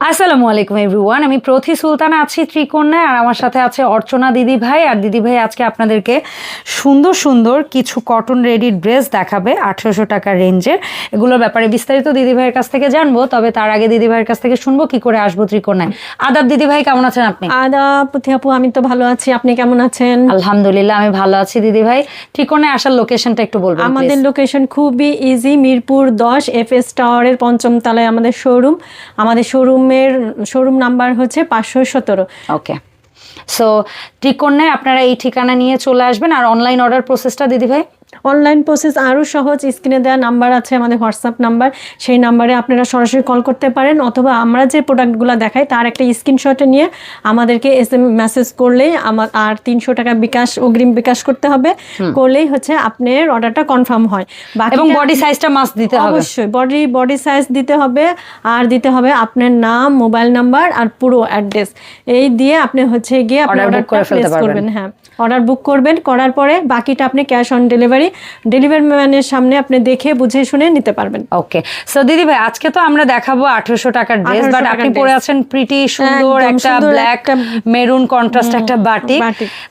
আসসালামু আলাইকুম এভরিওয়ান আমি প্রথি সুলতানা আছি ত্রিকোণায় আর আমার সাথে আছে অর্চনা দিদি ভাই আর দিদি ভাই আজকে আপনাদেরকে সুন্দর সুন্দর কিছু কটন রেডি ড্রেস দেখাবে আঠেরোশো টাকার রেঞ্জের। এগুলোর ব্যাপারে বিস্তারিত দিদি ভাইয়ের কাছ থেকে জানব তবে তার আগে দিদি ভাইয়ের কাছ থেকে শুনব কি করে আসব ত্রিকোণায়। আদাব দিদি ভাই কেমন আছেন আপনি? আদাব পুথি আপু আমি তো ভালো আছি। আপনি কেমন আছেন? আলহামদুলিল্লাহ আমি ভালো আছি দিদি ভাই ত্রিকোণায় আসার লোকেশনটা একটু বলবেন আমাদের লোকেশন খুবই ইজি মিরপুর দশ এফ এস টাওয়ারের পঞ্চম তলায় আমাদের শোরুম আমাদের শোরুমের শোরুম নাম্বার হচ্ছে পাঁচশো সতেরো। ওকে সো ত্রিকোণায় আপনারা এই ঠিকানা নিয়ে চলে আসবেন আর অনলাইন অর্ডার প্রসেসটা দিদি ভাই অনলাইন প্রসেস আরও সহজ স্ক্রিনে দেওয়া নাম্বার আছে আমাদের হোয়াটসঅ্যাপ নাম্বার সেই নাম্বারে আপনারা সরাসরি কল করতে পারেন অথবা আমরা যে প্রোডাক্টগুলো দেখাই তার একটা স্ক্রিনশট নিয়ে আমাদেরকে এস এম মেসেজ করলেই আমার আর তিনশো টাকা বিকাশ অগ্রিম বিকাশ করতে হবে। করলেই হচ্ছে আপনার অর্ডারটা কনফার্ম হয়। এবং বডি সাইজটা মাস্ট দিতে হবে। অবশ্যই বডি বডি সাইজ দিতে হবে আর দিতে হবে আপনার নাম মোবাইল নাম্বার আর পুরো অ্যাড্রেস এই দিয়ে আপনি হচ্ছে গিয়ে আপনি অর্ডারটা প্লেস। করবেন হ্যাঁ। অর্ডার বুক করবেন করার পরে বাকিটা আপনি ক্যাশ অন ডেলিভারি ডেলিভারি ম্যানের সামনে আপনি দেখে বুঝে শুনে নিতে পারবেন। ওকে সো দিদি ভাই আজকে তো আমরা দেখাবো আঠারোশো টাকার ড্রেস বাট আপনি পরে আছেন প্রিটি সুন্দর একটা ব্ল্যাক মেরুন কন্ট্রাস্ট একটা বাটিক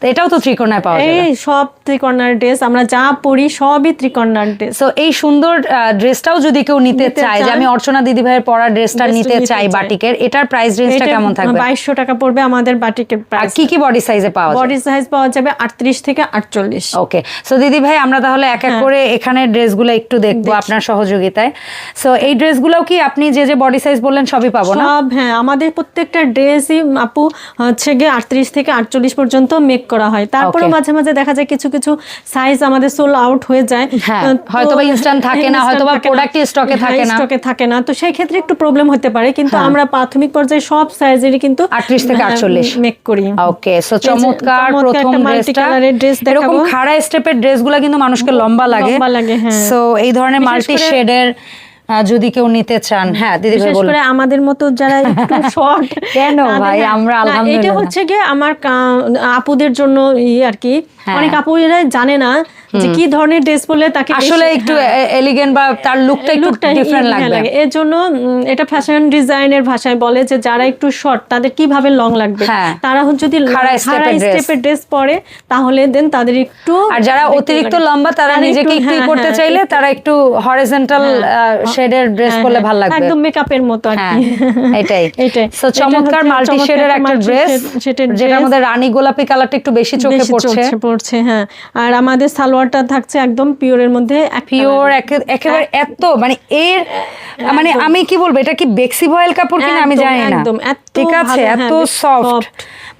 এটাও তো ত্রিকোণায় পাওয়া যায় এই সব ত্রিকর্ণার ড্রেস আমরা যা পরি সবই ত্রিকর্ণার ড্রেস। সো এই সুন্দর ড্রেসটাও যদি কেউ নিতে চায় যে আমি অর্চনা দিদি ভাইয়ের পরা ড্রেসটা নিতে চাই। বাটিকের এটার প্রাইস রেঞ্জটা কেমন থাকবে? বাইশশো টাকা পড়বে আমাদের বাটিকের প্রাইস কি কি বডি সাইজে পাওয়া যায় বডি সাইজ পাওয়া যাবে আটত্রিশ থেকে আটচল্লিশ। ওকে সো দিদি ভাই আমরা তাহলে এক এক করে এখানে ড্রেসগুলো একটু দেখব আপনার সহযোগিতায়। সো এই ড্রেসগুলোও কি আপনি যে যে বডি সাইজ বললেন সবই পাবো না? সব হ্যাঁ আমাদের প্রত্যেকটা ড্রেসই আপু হচ্ছে গিয়ে আটত্রিশ থেকে আটচল্লিশ পর্যন্ত মেক করা হয়। তারপরে মাঝে মাঝে দেখা যায় কিছু কিছু সাইজ আমাদের সোল আউট হয়ে যায়। হয়তো বা ইনস্ট্যান্ট থাকে না, হয়তো বা প্রোডাক্ট হ্যাঁ, থাকে না। স্টকে থাকে না। তো সেই ক্ষেত্রে একটু প্রবলেম হতে পারে কিন্তু হ্যাঁ। আমরা প্রাথমিক পর্যায়ে সব সাইজেরই কিন্তু 38 থেকে 48 মেক করি। ওকে সো চমৎকার প্রথম ড্রেসটা এরকম খাড়া স্টেপের ড্রেসগুলো কিন্তু মানুষকে লম্বা লাগে। লম্বা লাগে, হ্যাঁ। সো এই ধরনের মাল্টি শেডের যদি কেউ নিতে চান। হ্যাঁ দিদি বিশেষ করে আমাদের মতো যারা একটু শর্ট কেন ভাই, আমরা এটা হচ্ছে গিয়ে আমার আপুদের জন্য ই আর কি। হ্যাঁ। অনেক আপুরা জানে না যে কি ধরনের ড্রেস পরলে তাকে আসলে একটু হ্যাঁ, এলিগেন্ট বা তার লুকটা একটু ডিফারেন্ট লাগবে। লাগে। এর জন্য এটা ফ্যাশন ডিজাইনের ভাষায় বলে যে যারা একটু শর্ট তাদের কীভাবে লং লাগবে? হ্যাঁ। তারা হচ্ছে যদি খাড়া। স্টেপের ড্রেস পরে তাহলে দেন তাদের একটু আর যারা অতিরিক্ত লম্বা তারা নিজেকে একটু করতে চাইলে তারা একটু হরিজন্টাল শেডের ড্রেস হ্যাঁ, পরলে হ্যাঁ, ভালো লাগবে। একদম মেকআপের মতো আর হ্যাঁ কি এটাই। এটাই সো চমৎকার মাল্টি শেডের একটা ড্রেস যেটার মধ্যে রানী গোলাপি কালারটা একটু বেশি চোখে পড়ছে। পড়ছে হ্যাঁ। আর আমাদের সালোয়ারটা থাকছে একদম পিওরের মধ্যে পিওর একেবারে এত মানে এর মানে আমি কি বলব এটা কি বেক্সি ভয়েল কাপড় কিনা? আমি জানি না। একদম, এত ঠিক আছে এত হ্যাঁ, সফট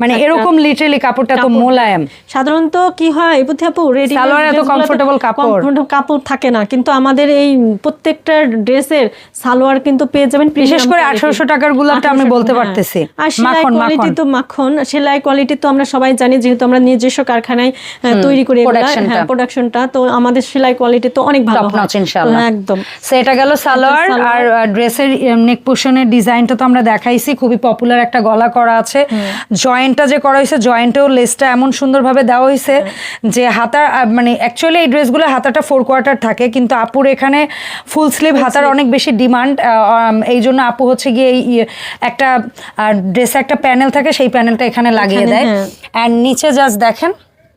মানে এরকম লিটারালি কাপড়টা তো মোলায়েম। সাধারণত কি হয় বুদ্ধি আপু রেডি সালোয়ার এত comfortable কাপড়। কাপড় থাকে না কিন্তু আমাদের এই প্রত্যেকটা ড্রেসের সালোয়ার কিন্তু পেয়ে যাবেন বিশেষ করে quality। আঠারোশো টাকার গুলাবটা আমি বলতে হ্যাঁ। পারতেছি। আর সেলাই মাখন কোয়ালিটি মাখন তো মাখন সেলাই কোয়ালিটি তো আমরা সবাই জানি যেহেতু আমরা নিজস্ব কারখানায় তৈরি করি প্রোডাকশনটা তো আমাদের সেলাই কোয়ালিটি তো অনেক ভালো হয়। ইনশাআল্লাহ। একদম। সো এটা গেল সালোয়ার আর ড্রেসের নেক পোর্শনের ডিজাইনটা তো আমরা দেখাইছি খুবই পপুলার একটা গলা করা আছে। জয়েন্টটা যে করা হয়েছে জয়েন্টেও লেসটা এমন সুন্দরভাবে দেওয়া হয়েছে যে হাতার মানে অ্যাকচুয়ালি এই ড্রেসগুলো হাতাটা ফোর কোয়ার্টার থাকে কিন্তু আপুর এখানে ফুল স্লিভ হাতার অনেক বেশি ডিমান্ড এই জন্য আপু হচ্ছে গিয়ে এই ইয়ে, একটা ড্রেসে একটা প্যানেল থাকে সেই প্যানেলটা এখানে লাগিয়ে দেয়। অ্যান্ড নিচে জাস্ট দেখেন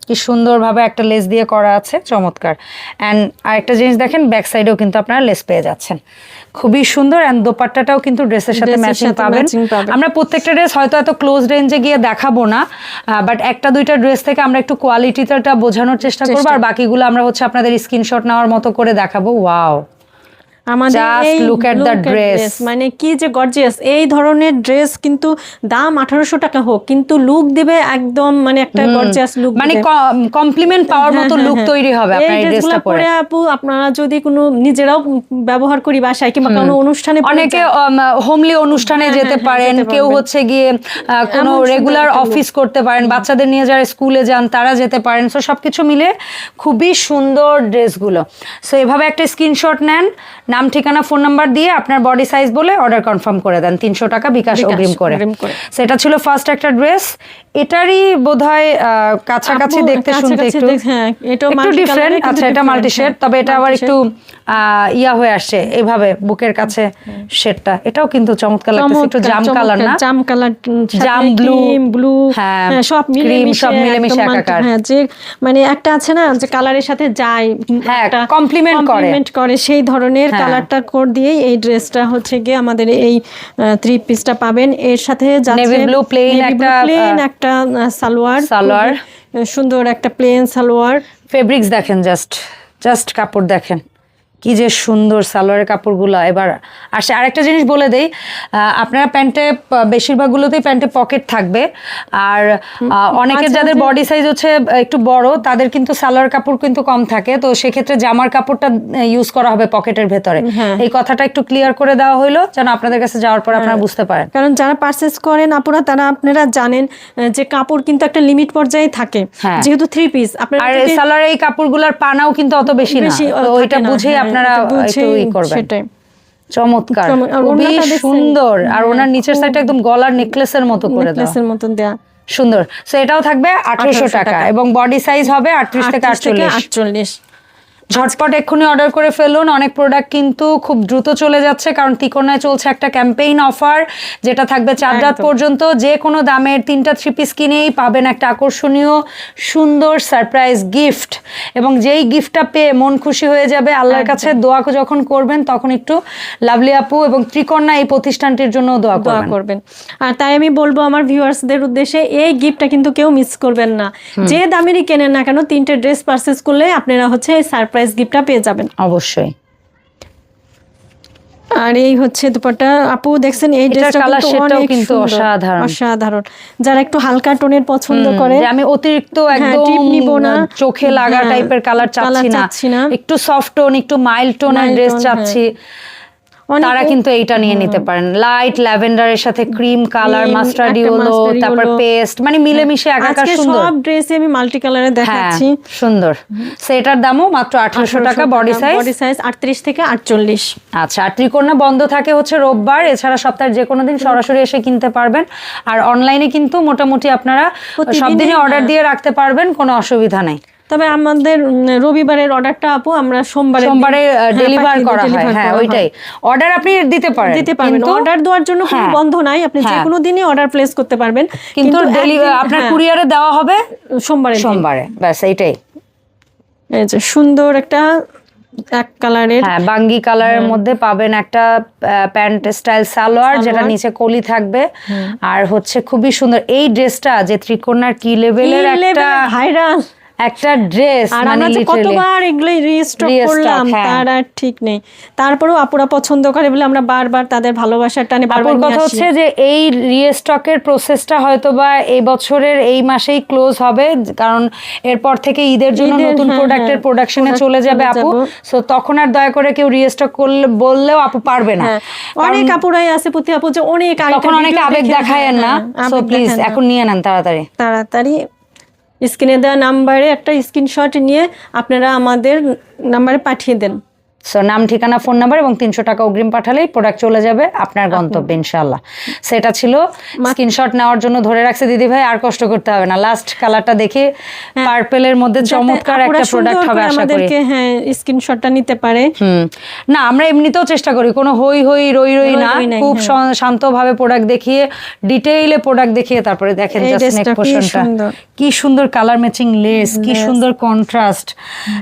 কি সুন্দরভাবে একটা লেস দিয়ে করা আছে চমৎকার। অ্যান্ড আরেকটা জিনিস দেখেন ব্যাক সাইডেও কিন্তু আপনারা লেস পেয়ে যাচ্ছেন। খুবই সুন্দর অ্যান্ড দোপাট্টাটাও কিন্তু ড্রেসের সাথে ম্যাচিং পাবেন। আমরা প্রত্যেকটা ড্রেস হয়তো এত ক্লোজ রেঞ্জে গিয়ে দেখাবো না বাট একটা দুইটা ড্রেস থেকে আমরা একটু কোয়ালিটিটা বোঝানোর চেষ্টা করব আর বাকিগুলো আমরা হচ্ছে আপনাদের স্ক্রিনশট নেওয়ার মতো করে দেখাবো। ওয়াও আমাদের এই dress. মানে কি যে গর্জিয়াস এই ধরনের ড্রেস কিন্তু দাম আঠারোশো টাকা হোক কিন্তু লুক দিবে একদম মানে একটা গর্জিয়াস লুক মানে কমপ্লিমেন্ট পাওয়ার মতো লুক তৈরি হবে হ্যাঁ, আপনার এই ড্রেসটা পরে। পরে আপু আপনারা যদি কোনো নিজেরাও ব্যবহার করি বাসায় কিংবা কোনো অনুষ্ঠানে অনেকে হোমলি অনুষ্ঠানে হ্যাঁ, যেতে হ্যাঁ, পারেন কেউ হচ্ছে গিয়ে কোনো রেগুলার অফিস করতে পারেন বাচ্চাদের নিয়ে যারা স্কুলে যান তারা যেতে পারেন। সো সবকিছু মিলে খুবই সুন্দর ড্রেসগুলো সো এভাবে একটা স্ক্রিনশট নেন নাম ঠিকানা ফোন নাম্বার দিয়ে আপনার বডি সাইজ বলে অর্ডার কনফার্ম করে দেন তিনশো টাকা বিকাশ অগ্রিম করে। সেটা ছিল ফার্স্ট একটা ড্রেস এটারই বোধহয় কাছাকাছি দেখতে শুনতে একটু হ্যাঁ, একটু ডিফারেন্ট আচ্ছা এটা মাল্টি শেড হ্যাঁ, তবে এটা আবার একটু ইয়া হয়ে আসছে এইভাবে বুকের কাছে শেডটা এটাও কিন্তু চমৎকার লাগতেছে একটু জাম কালার না? জাম কালার জাম blue, ব্লু হ্যাঁ, সব মিলেমিশে সব মিলেমিশে একাকার। হ্যাঁ যে মানে একটা আছে না যে কালারের সাথে যায় হ্যাঁ, একটা complement করে। complement করে সেই ধরনের। কালারটা কোড দিয়েই এই ড্রেসটা হচ্ছে গিয়ে আমাদের এই থ্রি পিসটা পাবেন। এর সাথে যাচ্ছে Navy blue plain একটা, প্লেন আহ, একটা সালোয়ার সালোয়ার। সুন্দর একটা প্লেন সালোয়ার ফেব্রিক্স দেখেন জাস্ট জাস্ট কাপড় দেখেন কি যে সুন্দর সালোয়ারের কাপড়গুলো। এবার আসে আরেকটা জিনিস বলে দেই আপনারা প্যান্টে বেশিরভাগগুলোতেই প্যান্টে পকেট থাকবে। আর অনেকের যাদের বডি সাইজ হচ্ছে একটু বড় তাদের কিন্তু সালোয়ার কাপড় কিন্তু কম থাকে। তো সেক্ষেত্রে জামার কাপড়টা ইউজ করা হবে পকেটের ভেতরে। হ্যাঁ। এই কথাটা একটু ক্লিয়ার করে দেওয়া হলো যেন আপনাদের কাছে যাওয়ার পর আপনারা বুঝতে পারেন। কারণ যারা পারচেস করেন আপুরা তারা আপনারা জানেন যে কাপড় কিন্তু একটা লিমিট পর্যায়ে থাকে। হ্যাঁ। যেহেতু থ্রি পিস আপনারা সালোয়ার এই কাপড়গুলোর পানাও কিন্তু অত বেশি না। ওইটা বুঝেই হ্যাঁ, আপনারা একটু ই করবেন। সেটাই। চমৎকার। চমৎ- খুবই সুন্দর। আর ওনার নিচের সাইডটা একদম গলার নেকলেসের মতো করে দেওয়া। নেকলেসের মতন দেয়া। সুন্দর। সো এটাও থাকবে আঠারোশো টাকা টাকা। এবং বডি সাইজ হবে আটত্রিশ থেকে আটচল্লিশ। আটচল্লিশ। ঝটপট এক্ষুনি অর্ডার করে ফেলুন। অনেক প্রোডাক্ট কিন্তু খুব দ্রুত চলে যাচ্ছে কারণ তিকোনায় চলছে একটা ক্যাম্পেইন অফার যেটা থাকবে চার রাত পর্যন্ত। যে কোনো দামের তিনটা থ্রি পিস কিনেই পাবেন একটা আকর্ষণীয় সুন্দর সারপ্রাইজ গিফট এবং যেই গিফটটা পেয়ে মন খুশি হয়ে যাবে আল্লাহর কাছে দোয়া যখন করবেন তখন একটু লাভলি আপু এবং ত্রিকন্যা এই প্রতিষ্ঠানটির জন্য দোয়া দোয়া করবেন। আর তাই আমি বলব আমার ভিউয়ার্সদের উদ্দেশ্যে এই গিফটটা কিন্তু কেউ মিস করবেন না। যে দামেরই কেনেন না কেন তিনটে ড্রেস পারচেস করলে আপনারা হচ্ছে এই সারপ্রাইজ গিফটটা পেয়ে যাবেন। অবশ্যই। আর এই হচ্ছে দুপাট্টা। আপু দেখছেন এই ড্রেসটা কালার কিন্তু কিন্তু অসাধারণ। অসাধারণ। যারা একটু হালকা টোনের পছন্দ করে যে আমি অতিরিক্ত হ্যাঁ, একদম টিপ নিব না। চোখে লাগা হ্যাঁ, টাইপের কালার চাচ্ছি না। একটু সফট টোন একটু মাইল্ড টোন Mild ড্রেস চাচ্ছি। অনেকে- তারা কিন্তু এইটা নিয়ে নিতে পারেন। লাইট ল্যাভেন্ডারের সাথে ক্রিম কালার মাস্টার্ড ইয়েলো তারপর পেস্ট মানে মিলেমিশে একাকার আজকে সুন্দর। সব ড্রেসে আমি মাল্টি কালারে হ্যাঁ দেখাচ্ছি। সুন্দর। সেটার দামও মাত্র আঠারোশো টাকা বডি সাইজ বডি সাইজ আটত্রিশ থেকে আটচল্লিশ। আচ্ছা আর ত্রিকোণা বন্ধ থাকে হচ্ছে রোববার। এছাড়া সপ্তাহের যে কোনো দিন সরাসরি এসে কিনতে পারবেন। আর অনলাইনে কিন্তু মোটামুটি আপনারা সব দিনই অর্ডার হ্যাঁ। দিয়ে রাখতে পারবেন কোনো অসুবিধা নেই। তবে আমাদের রবিবারের অর্ডারটা আপু আমরা সোমবারে সোমবারে হ্যাঁ, ডেলিভার করা হয়। হ্যাঁ ওইটাই। অর্ডার আপনি দিতে পারেন। দিতে পারবেন কিন্তু- অর্ডার দেওয়ার জন্য কোনো হ্যাঁ। বন্ধ নাই। আপনি যে হ্যাঁ। কোনো দিনই অর্ডার প্লেস করতে পারবেন। কিন্তু আপনার হ্যাঁ, কুরিয়ারে দেওয়া হবে সোমবারে সোমবারে। ব্যাস এইটাই। এই যে সুন্দর একটা এক কালারের হ্যাঁ বাঙ্গি কালারের মধ্যে পাবেন একটা প্যান্ট স্টাইল সালোয়ার যেটা নিচে কলি থাকবে। আর হচ্ছে খুবই সুন্দর। এই ড্রেসটা যে ত্রিকোণার কি লেভেলের একটা ভাইরাল। একটা ড্রেস আর মানে আমরা যে কতবার এগুলো রিস্টক করলাম হ্যাঁ। তার আর ঠিক নেই। তারপরেও আপুরা পছন্দ করে বলে আমরা বারবার তাদের ভালোবাসার টানে বারবার কথা হচ্ছে যে এই রিস্টকের প্রসেসটা হয়তো বা এই বছরের এই মাসেই ক্লোজ হবে কারণ এরপর থেকে ঈদের জন্য নতুন হ্যাঁ, প্রোডাক্টের হ্যাঁ, প্রোডাকশনে চলে যাবে আপু। সো তখন আর দয়া করে কেউ রিস্টক করলে বললেও আপু পারবে না। হ্যাঁ, অনেক আপুরাই আছে প্রতি আপু যে অনেক তখন অনেকে আবেগ দেখায় না। হ্যাঁ, সো প্লিজ। এখন নিয়ে নেন তাড়াতাড়ি। তাড়াতাড়ি স্ক্রিনে দেওয়া নাম্বারে একটা স্ক্রিনশট নিয়ে আপনারা আমাদের নাম্বারে পাঠিয়ে দেন। সো নাম ঠিকানা ফোন নাম্বার এবং তিনশো টাকা অগ্রিম পাঠালেই প্রোডাক্ট চলে যাবে আপনার গন্তব্যে ইনশাল্লাহ সেটা ছিল স্ক্রিনশট নেওয়ার জন্য ধরে রাখছে। দিদি ভাই আর কষ্ট করতে হবে না। লাস্ট কালারটা দেখে পার্পেলের মধ্যে চমৎকার একটা প্রোডাক্ট হবে আশা করি। হ্যাঁ স্ক্রিনশটটা নিতে পারে। না আমরা এমনিতেও চেষ্টা করি। কোনো হই হই রই রই না। খুব হ্যাঁ। শান্তভাবে প্রোডাক্ট দেখিয়ে ডিটেইলে প্রোডাক্ট দেখিয়ে তারপরে দেখেন জাস্ট নেক কি পোর্শনটা সুন্দর। কি সুন্দর কালার ম্যাচিং লেস কি সুন্দর কন্ট্রাস্ট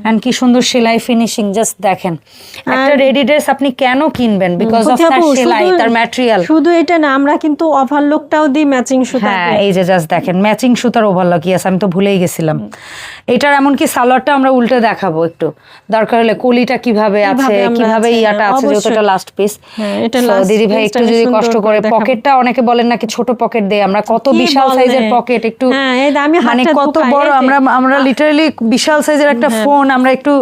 এন্ড কি সুন্দর সেলাই ফিনিশিং জাস্ট দেখেন। একটা রেডি ড্রেস আপনি কেন কিনবেন? বিকজ অফ তার সেলাই তার ম্যাটেরিয়াল শুধু এটা না আমরা কিন্তু ওভারলোকটাও দিই ম্যাচিং সুতা হ্যাঁ এই যে জাস্ট দেখেন ম্যাচিং সুতার ওভারলক ইয়েস আমি তো ভুলেই গেছিলাম। এটার এমনকি সালোয়ারটা আমরা উল্টে দেখাবো একটু। দরকার হলে কলিটা কীভাবে আছে কীভাবে ইয়াটা আছে যেহেতু এটা লাস্ট পিস হ্যাঁ, last দিদি ভাই একটু যদি কষ্ট করে পকেটটা অনেকে বলেন নাকি ছোট পকেট দেই আমরা কত বিশাল সাইজের পকেট একটু হ্যাঁ, মানে কত বড় আমরা আমরা লিটারালি বিশাল সাইজের একটা ফোন আমরা একটু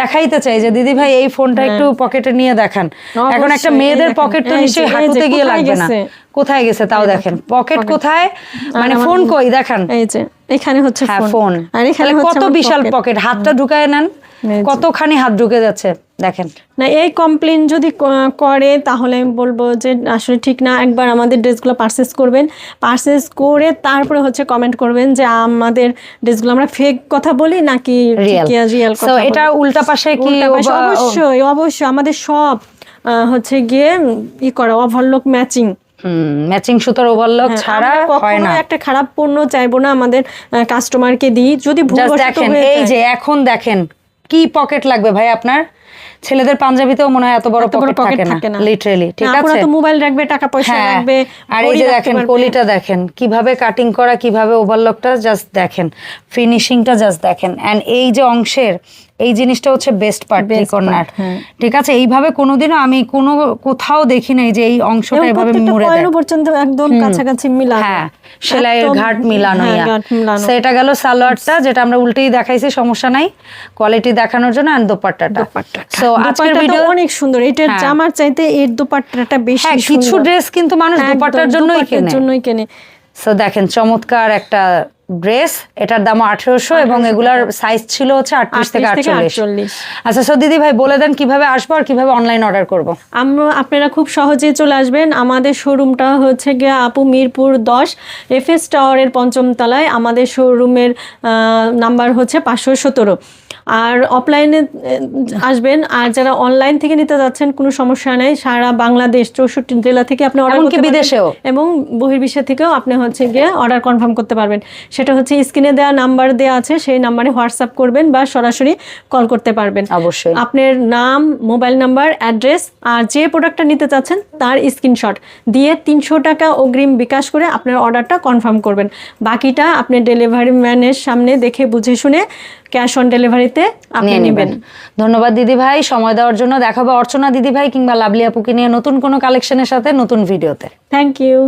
দেখাইতে চাই যে দিদি ভাই এই ফোনটা একটু পকেটে নিয়ে দেখান। এখন একটা হ্যাঁ। এই মেয়েদের পকেট তো নিশ্চয়ই হাঁটতে গিয়ে লাগবে না। কোথায় গেছে তাও দেখেন। পকেট কোথায়? মানে ফোন কই? দেখান। এই যে এখানে হচ্ছে হ্যাঁ ফোন। আর এখানে হচ্ছে কত বিশাল পকেট। হাতটা ঢুকায় নেন। কতখানি হাত ঢুকে যাচ্ছে। দেখেন। না এই কমপ্লেন যদি করে তাহলে আমি বলব যে আসলে ঠিক না। একবার আমাদের ড্রেসগুলো পারচেস করবেন। পারচেস করে তারপরে হচ্ছে কমেন্ট করবেন যে আমাদের ড্রেসগুলো আমরা ফেক কথা বলি নাকি রিয়েল কথা এটা উল্টা পাশে কি অবশ্যই অবশ্যই আমাদের সব হচ্ছে গিয়ে ই করা ওভারলোক ম্যাচিং ম্যাচিং সুতার ওভারলক ছাড়া হয় না। একটা খারাপ পণ্য চাইব না আমাদের কাস্টমারকে দিই। যদি ভুলবশত দেখেন এই যে এখন দেখেন কি পকেট লাগবে ভাই আপনার? ছেলেদের পাঞ্জাবিতেও মনে হয় এত বড় পকেট থাকে না লিটারেলি ঠিক আছে? তো মোবাইল রাখবে টাকা পয়সা হ্যাঁ রাখবে আর এই যে দেখেন কলিটা দেখেন কীভাবে কাটিং করা কীভাবে ওভারলকটা জাস্ট দেখেন ফিনিশিংটা জাস্ট দেখেন। এন্ড এই যে অংশের এই জিনিসটা হচ্ছে বেস্ট পার্ট হ্যাঁ। ঠিক আছে? এইভাবে কোনোদিনও আমি কোনো কোথাও দেখি নাই যে এই অংশটা এভাবে মুড়ে দেয়। পর্যন্ত একদম কাছাকাছি মিলানো। হ্যাঁ সেলাইয়ের একদম, ঘাট মিলানো। হ্যাঁ, এটা গেল সালোয়ারটা যেটা আমরা উল্টেই দেখাইছি সমস্যা নাই। কোয়ালিটি দেখানোর জন্য আর দোপাট্টাটা। সো আজকের ভিডিও অনেক সুন্দর। এটার হ্যাঁ। জামার চাইতে এর দোপাট্টাটা বেশি হ্যাঁ কিছু ড্রেস কিন্তু মানুষ দোপাট্টার জন্যই কেনে। জন্যই কেনে। সো দেখেন চমৎকার একটা ড্রেস এটার দাম আঠেরোশো এবং এগুলার সাইজ ছিল হচ্ছে আটত্রিশ থেকে 38 আটচল্লিশ। আচ্ছা সো দিদি ভাই বলে দেন কীভাবে আসব আর কীভাবে অনলাইন অর্ডার করব? আমরা আপনারা খুব সহজে চলে আসবেন। আমাদের শোরুমটা হচ্ছে গিয়ে আপু মিরপুর দশ এফ এস টাওয়ারের পঞ্চম তলায়। আমাদের শোরুমের নাম্বার হচ্ছে পাঁচশো সতেরো। আর অফলাইনে আসবেন। আর যারা অনলাইন থেকে নিতে যাচ্ছেন কোনো সমস্যা নেই। সারা বাংলাদেশ চৌষট্টি জেলা থেকে আপনি অর্ডার এমনকি বিদেশেও? এবং বহির্বিশ্বে থেকেও আপনি হচ্ছে গিয়ে অর্ডার কনফার্ম করতে পারবেন। সেটা হচ্ছে স্ক্রিনে দেওয়া নাম্বার দেওয়া আছে সেই নাম্বারে হোয়াটসঅ্যাপ করবেন বা সরাসরি কল করতে পারবেন। অবশ্যই। আপনার নাম মোবাইল নাম্বার অ্যাড্রেস আর যে প্রোডাক্টটা নিতে চাচ্ছেন তার স্ক্রিনশট দিয়ে তিনশো টাকা অগ্রিম বিকাশ করে আপনার অর্ডারটা কনফার্ম করবেন। বাকিটা আপনি ডেলিভারি ম্যানের সামনে দেখে বুঝে শুনে ক্যাশ অন ডেলিভারিতে আপনি নেবেন। ধন্যবাদ দিদি ভাই সময় দেওয়ার জন্য দেখাবো অর্চনা দিদি ভাই কিংবা লাভলি আপুকে নিয়ে নতুন কোনো কালেকশনের সাথে নতুন ভিডিওতে থ্যাংক ইউ